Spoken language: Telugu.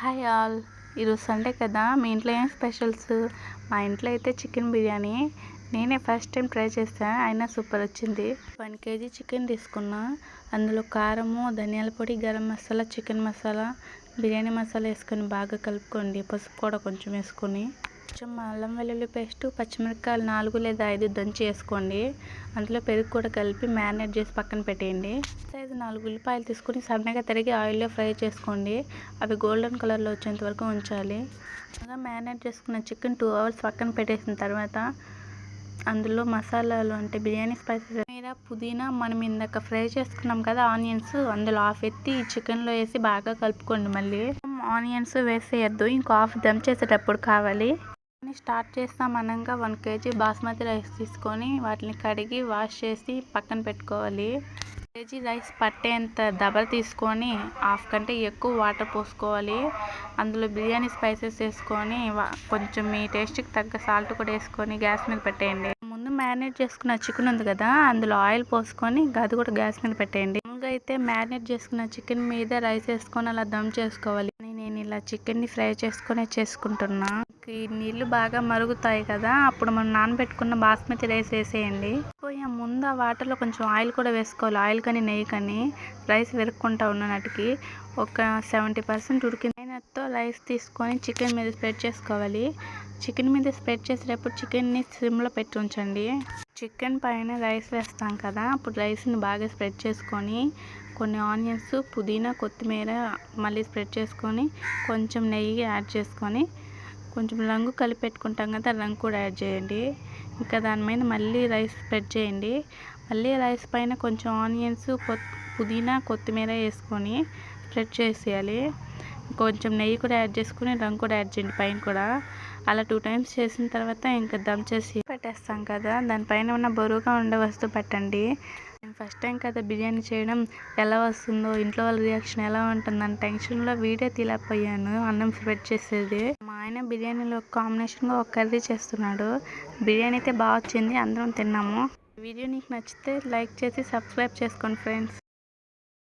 Hi all. ఈరోజు సండే కదా మీ ఇంట్లో ఏం స్పెషల్స్? మా ఇంట్లో అయితే చికెన్ బిర్యానీ. నేనే ఫస్ట్ టైం ట్రై చేస్తాను అయినా సూపర్ వచ్చింది. వన్ కేజీ చికెన్ తీసుకున్నా. అందులో కారము ధనియాల పొడి గరం మసాలా చికెన్ మసాలా బిర్యానీ మసాలా వేసుకొని బాగా కలుపుకోండి. పసుపు కూడా కొంచెం వేసుకొని. కొంచెం అల్లం వెల్లుల్లి పేస్ట్ పచ్చిమిరపకాయలు నాలుగు లేదా ఐదు దంచి వేసుకోండి. అందులో పెరుగు కూడా కలిపి మ్యారినేట్ చేసి పక్కన పెట్టేయండి. సైజు నాలుగు ఉల్లిపాయలు తీసుకుని సన్నగా తరిగి ఆయిల్లో ఫ్రై చేసుకోండి. అవి గోల్డెన్ కలర్లో వచ్చేంత వరకు ఉంచాలి. బాగా మ్యారినేట్ చేసుకున్న చికెన్ టూ అవర్స్ పక్కన పెట్టేసిన తర్వాత అందులో మసాలాలు అంటే బిర్యానీ స్పైసెస్ మీరా పుదీనా మనం ఇందాక ఫ్రై చేసుకున్నాం కదా ఆనియన్స్ అందులో హాఫ్ ఎత్తి చికెన్లో వేసి బాగా కలుపుకోండి మళ్ళీ. ఆనియన్స్ వేసేయద్దు ఇంకో హాఫ్ దమ్ చేసేటప్పుడు కావాలి. స్టార్ట్ చేస్తాం అనగా వన్ కేజీ బాస్మతి రైస్ తీసుకొని వాటిని కడిగి వాష్ చేసి పక్కన పెట్టుకోవాలి. కేజీ రైస్ పట్టేంత దబర తీసుకొని హాఫ్ కంటే ఎక్కువ వాటర్ పోసుకోవాలి. అందులో బిర్యానీ స్పైసెస్ వేసుకొని కొంచెం మీ టేస్ట్కి తగ్గ సాల్ట్ కూడా వేసుకొని గ్యాస్ మీద పెట్టేయండి. ముందు మ్యారినేట్ చేసుకున్న చికెన్ ఉంది కదా అందులో ఆయిల్ పోసుకొని అది కూడా గ్యాస్ మీద పెట్టేయండి. ముందుగా అయితే మ్యారినేట్ చేసుకున్న చికెన్ మీద రైస్ వేసుకొని అలా దమ్ చేసుకోవాలి. నేను ఇలా చికెన్ని ఫ్రై చేసుకొని చేసుకుంటున్నా. ఈ నీళ్ళు బాగా మరుగుతాయి కదా అప్పుడు మనం నానబెట్టుకున్న బాస్మతి రైస్ వేసేయండి. పోయే ముందు ఆ వాటర్లో కొంచెం ఆయిల్ కూడా వేసుకోవాలి. ఆయిల్ కానీ నెయ్యి కానీ రైస్ వెరుక్కుంటా ఉన్నట్టుకి ఒక సెవెంటీ పర్సెంట్ ఉడికినతో రైస్ తీసుకొని చికెన్ మీద స్ప్రెడ్ చేసుకోవాలి. చికెన్ మీద స్ప్రెడ్ చేసేటప్పుడు చికెన్ని సిమ్లో పెట్టి ఉంచండి. చికెన్ పైన రైస్ వేస్తాం కదా అప్పుడు రైస్ని బాగా స్ప్రెడ్ చేసుకొని కొన్ని ఆనియన్స్ పుదీనా కొత్తిమీర మళ్ళీ స్ప్రెడ్ చేసుకొని కొంచెం నెయ్యి యాడ్ చేసుకొని కొంచెం రంగు కలిపి పెట్టుకుంటాం కదా రంగు కూడా యాడ్ చేయండి. ఇంకా దాని మీద మళ్ళీ రైస్ స్ప్రెడ్ చేయండి. మళ్ళీ రైస్ పైన కొంచెం ఆనియన్స్ పుదీనా కొత్తిమీర వేసుకొని స్ప్రెడ్ చేసేయాలి. కొంచెం నెయ్యి కూడా యాడ్ చేసుకుని రంగు కూడా యాడ్ చేయండి పైన కూడా. అలా టూ టైమ్స్ చేసిన తర్వాత ఇంకా దమ్ చేసి పెట్టేస్తాం కదా దానిపైన ఉన్న బరువుగా ఉండే వస్తువు పెట్టండి. ఫస్ట్ టైం కదా బిర్యానీ చేయడం ఎలా వస్తుందో ఇంట్లో వాళ్ళ రియాక్షన్ ఎలా ఉంటుందని టెన్షన్లో వీడియో తీలేకపోయాను అన్నం స్ప్రెడ్ చేసేది. మా ఆయన బిర్యానీలో కాంబినేషన్గా ఒక కర్రీ చేస్తున్నాడు. బిర్యానీ అయితే బాగా వచ్చింది అందరం తిన్నాము. వీడియో నీకు నచ్చితే లైక్ చేసి సబ్స్క్రైబ్ చేసుకోండి ఫ్రెండ్స్.